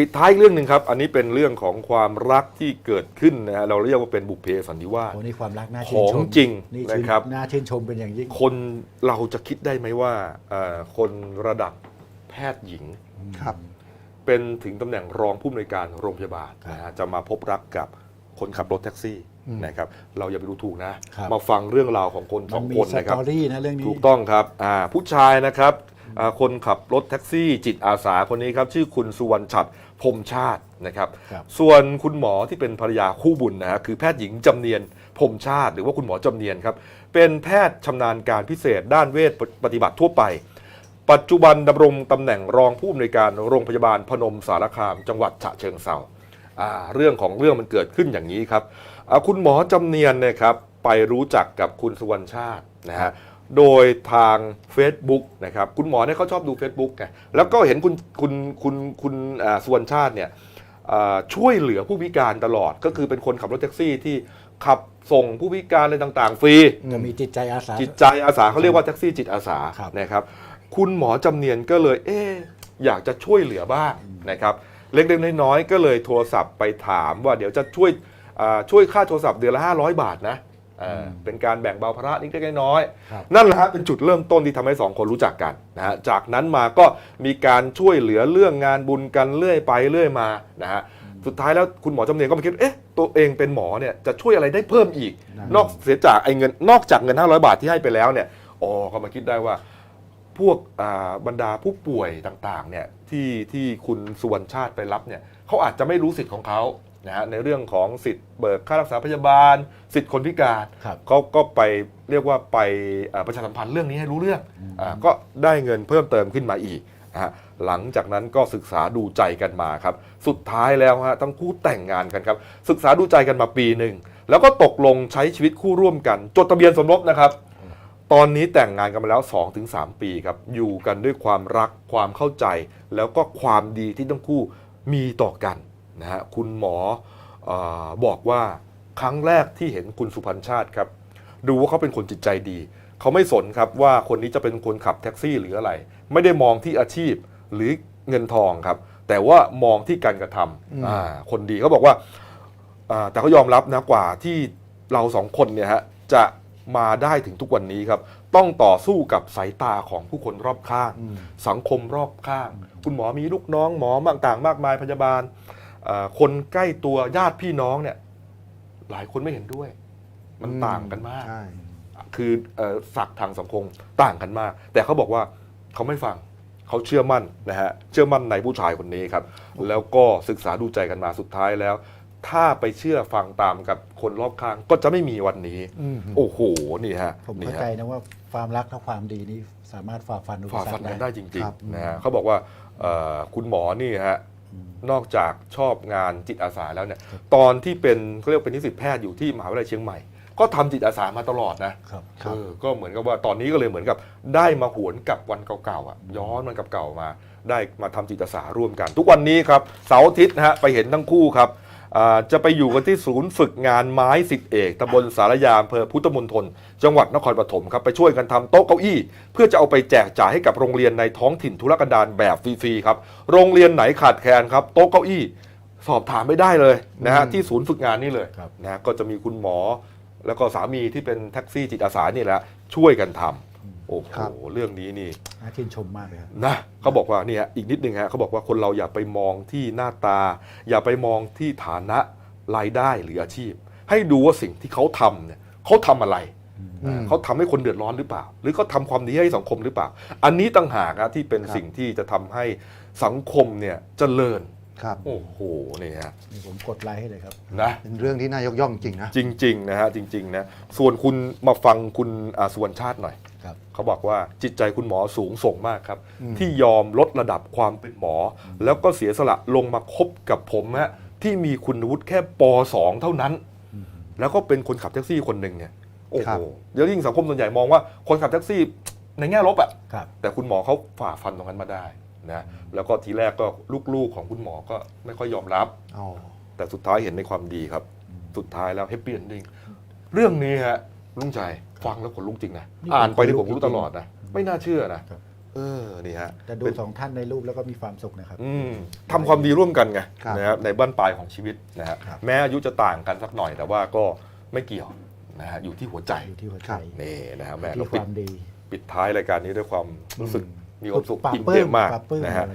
ปิดท้ายอีกเรื่องหนึ่งครับ อันนี้เป็นเรื่องของความรักที่เกิดขึ้นนะฮะเราเรียกว่าเป็นบุพเพสันนิวาสโอ้นี่ความรักน่าชื่นชขมองจริงนี่ชื่นนะครับ น่าชื่นชมเป็นอย่างยิ่งคนเราจะคิดได้ไหมว่าเอ่อคนระดับแพทย์หญิง ครับ เป็นถึงตำแหน่งรองผู้อำนวยการโรงพยาบาลนะฮะจะมาพบรักกับคนขับรถแท็กซี่อืมนะครับเราอย่าไปดูถูกนะ ครับ มาฟังเรื่องราวของคนสมัอนงมีคนสนะครับ ตอรี่นะเรื่องนี้ ถูกต้องครับอ่าผู้ชายนะครับอ่า คนขับรถแท็กซี่จิตอาสาคนนี้ครับ ชื่อคุณสุวรรณฉัตรพรหมชาตินะครับ ครับส่วนคุณหมอที่เป็นภรรยาคู่บุญนะฮะคือแพทย์หญิงจำเนียนพรหมชาติหรือว่าคุณหมอจำเนียนครับ เป็นแพทย์ชำนาญการพิเศษด้านเวชปฏิบัติทั่วไป ปัจจุบันดำรงตำแหน่งรองผู้อำนวยการโรงพยาบาลพนมสารคาม จังหวัดฉะเชิงเทราอ่าเรื่องของเรื่องมันเกิดขึ้นอย่างนี้ครับอ่าคุณหมอจำเนียนเนยครับไปรู้จักกับคุณสุวรรณชาตินะฮะ โดยทาง Facebook นะครับคุณหมอเนี่ยเขาชอบดู Facebook ไงแล้วก็เห็นคุณคุณคุณคุณอ่าสุวรรณชาติเนี่ยอ่าช่วยเหลือผู้พิการตลอดก็คือเป็นคนขับรถแท็กซี่ที่ขับส่งผู้พิการอะไรต่างๆ ฟรีจะมีจิตใจอาสาจิตใจอาสาเขาเรียกว่าแท็กซี่จิตอาสาครับนะครับ คุณหมอจำเนียนก็เลยเอ๊ะอยากจะช่วยเหลือบ้างนะครับเล็กๆน้อยๆก็เลยโทรศัพท์ไปถามว่าเดี๋ยวจะช่วยอ่าช่วยค่าโทรศัพท์เดือนละ500 บาทนะ เอ่ออเป็นการแบ่งเบาภาระนิดๆน้อยๆครับนั่นแหละฮะเป็นจุดเริ่มต้นที่ทำให้สองคนรู้จักกันนะฮะจากนั้นมาก็มีการช่วยเหลือเรื่องงานบุญกันเรื่อยไปเรื่อยมานะฮะสุดท้ายแล้วคุณหมอจำเนียนก็มาคิดเอ๊ะตัวเองเป็นหมอเนี่ยจะช่วยอะไรได้เพิ่มอีกนั่นนอกเสียจากไอ้เงินนอกจากเงิน 500 บาทที่ให้ไปแล้วเนี่ยอ๋อก็มาคิดได้ว่าพวกอ่าบรรดาผู้ป่วยต่างๆเนี่ยที่ที่คุณสุวรรณชาติไปรับเนี่ยเขาอาจจะไม่รู้สิทธิ์ของเขา นะฮะในเรื่องของสิทธิ์เบิกค่ารักษาพยาบาล สิทธิ์คนพิการครับ เขาก็ไปเรียกว่าไปอ่าประชาสัมพันธ์เรื่องนี้ให้รู้เรื่องอ่าก็ได้เงินเพิ่มเติมขึ้นมาอีกนะฮะหลังจากนั้นก็ศึกษาดูใจกันมาครับ สุดท้ายแล้วฮะทั้งคู่แต่งงานกันครับ ศึกษาดูใจกันมาปีหนึ่งแล้วก็ตกลงใช้ชีวิตคู่ร่วมกัน จดทะเบียนสมรสนะครับ ตอนนี้แต่งงานกันมาแล้ว 2-3 ปีครับ อยู่กันด้วยความรักความเข้าใจ แล้วก็ความดีที่ทั้งคู่มีต่อกัน นะฮะคุณหมอเออบอกว่าครั้งแรกที่เห็นคุณสุพันธ์ชาติครับ ดูว่าเขาเป็นคนจิตใจดี เขาไม่สนครับว่าคนนี้จะเป็นคนขับแท็กซี่หรืออะไร ไม่ได้มองที่อาชีพหรือเงินทองครับ แต่ว่ามองที่การกระทอืมำอ่าคนดีเขาบอกว่าอ่าแต่เขายอมรับนะกว่าที่เราสองคนเนี่ยฮะจะมาได้ถึงทุกวันนี้ครับ ต้องต่อสู้กับสายตาของผู้คนรอบข้างอืมสังคมรอบข้าง คุณหมอมีลูกน้องหมอต่างๆ มากมายพยาบาลอ่า คนใกล้ตัวญาติพี่น้องเนี่ย หลายคนไม่เห็นด้วย มันต่างกันมาก ใช่ คือเอ่อศักดิ์ทางสังคมต่างกันมาก แต่เขาบอกว่าเขาไม่ฟังเขาเชื่อมั่นนะฮะเชื่อมั่นในผู้ชายคนนี้ครับ แล้วก็ศึกษาดูใจกันมาสุดท้ายแล้ว ถ้าไปเชื่อฟังตามกับคนรอบข้างก็จะไม่มีวันนี้ อืม โอ้โหนี่ฮะผมนี่เข้าฮะ ใจนะว่าความรักและความดีนี้สามารถฝ่าฟันอุปฝ่าสรฟันรคกันได้ได้จริงครับ ๆนะฮะเขาบอกว่าเอ่อคุณหมอนี่ฮะ นอกจากชอบงานจิตอาสาแล้วเนี่ย ตอนที่เป็นเขาเรียกว่าเป็นนิสิตแพทย์อยู่ที่มหาวิทยาลัยเชียงใหม่ ก็ทำจิตอาสามาตลอดนะครับเออก็เหมือนกับว่าตอนนี้ก็เลยเหมือนกับ ได้มาหวนกับวันเก่าๆอะ ย้อนมันกับเก่ามา ได้มาทำจิตอาสาร่วมกัน ทุกวันนี้ครับเสาร์อาทิตย์นะฮะไปเห็นทั้งคู่ครับอ่า จะไปอยู่กันที่ศูนย์ฝึกงานไม้สิทธิเอกตำบลสารยามอำเภอพุทธมณฑลจังหวัดนครปฐมครับไปช่วยกันทำโต๊ะเก้าอี้ เพื่อจะเอาไปแจกจ่ายให้กับโรงเรียนในท้องถิ่นธุรกันดารแบบฟรีๆครับโรงเรียนไหนขาดแคลนครับโต๊ะเก้าอี้ สอบถามไม่ได้เลยนะฮะอืมที่ศูนย์ฝึกงานนี่เลยครับนะก็จะมีคุณหมอ แล้วก็สามีที่เป็นแท็กซี่จิตอาสานี่แหละช่วยกันทำ โอ้โหครับ เรื่องนี้นี่น่าชื่นชมมากเลยครับ นะเขาบอกว่านี่ฮะอีกนิดนึงฮะเขาบอกว่าคนเราอย่าไปมองที่หน้าตา อย่าไปมองที่ฐานะรายได้หรืออาชีพ ให้ดูว่าสิ่งที่เขาทำเนี่ยเขาทำอะไร อืม เขาทำให้คนเดือดร้อนหรือเปล่า หรือเขาทำความดีให้สังคมหรือเปล่า อันนี้ต่างหากนะที่เป็นครับ สิ่งที่จะทำให้สังคมเนี่ยเจริญ ครับ โอ้โหนี่ฮะนี่ผมกดไลค์ให้เลยครับ นะ เป็นเรื่องที่น่ายกย่องจริงนะ จริง ๆ นะฮะ จริง ๆ นะ ส่วนคุณมาฟังคุณอาสุวรรณชาติหน่อยครับ เขาบอกว่าจิตใจคุณหมอสูงส่งมากครับอืมที่ยอมลดระดับความเป็นหมอ แล้วก็เสียสละลงมาคบกับผมฮะที่มีคุณวุฒิแค่ป .2 เท่านั้น แล้วก็เป็นคนขับแท็กซี่คนหนึ่งเนี่ยโอ้ครัโหบเดี๋ยวยิ่งสังคมส่วนใหญ่มองว่าคนขับแท็กซี่ในแง่ลบอะครับแต่คุณหมอเขาฝ่าฟันตรงนั้นมาได้นะแล้วก็ทีแรกก็ลูกๆของคุณหมอก็ไม่ค่อยยอมรับอ๋อแต่สุดท้ายเห็นในความดีครับ สุดท้ายแล้วแฮปปี้เอนดิ้งเรื่องนี้ฮะ ลุงใจฟังแล้วขนลุกจริงนะนี่อ่านไปขนลุที่กผมรู้จริงๆตลอดนะไม่น่าเชื่อนะครับ เออนี่ฮะแต่ดูเป็นสองท่านในรูปแล้วก็มีความสุขนะครับ อืมทำความดีร่วมกันไงครับนะครับในบ้านปลายของชีวิตนะฮะครับ แม้อายุจะต่างกันสักหน่อยแต่ว่าก็ไม่เกี่ยวนะฮะอยู่ที่หัวใจอยู่ที่หัวคใจรับนี่นะฮะแม่ที่เราคปิด วามดี ปิดท้ายรายการนี้ด้วยความรู้สึกมีความสุขปราบอิ่มปลื้เอมมากปราบปลื้มนะฮะ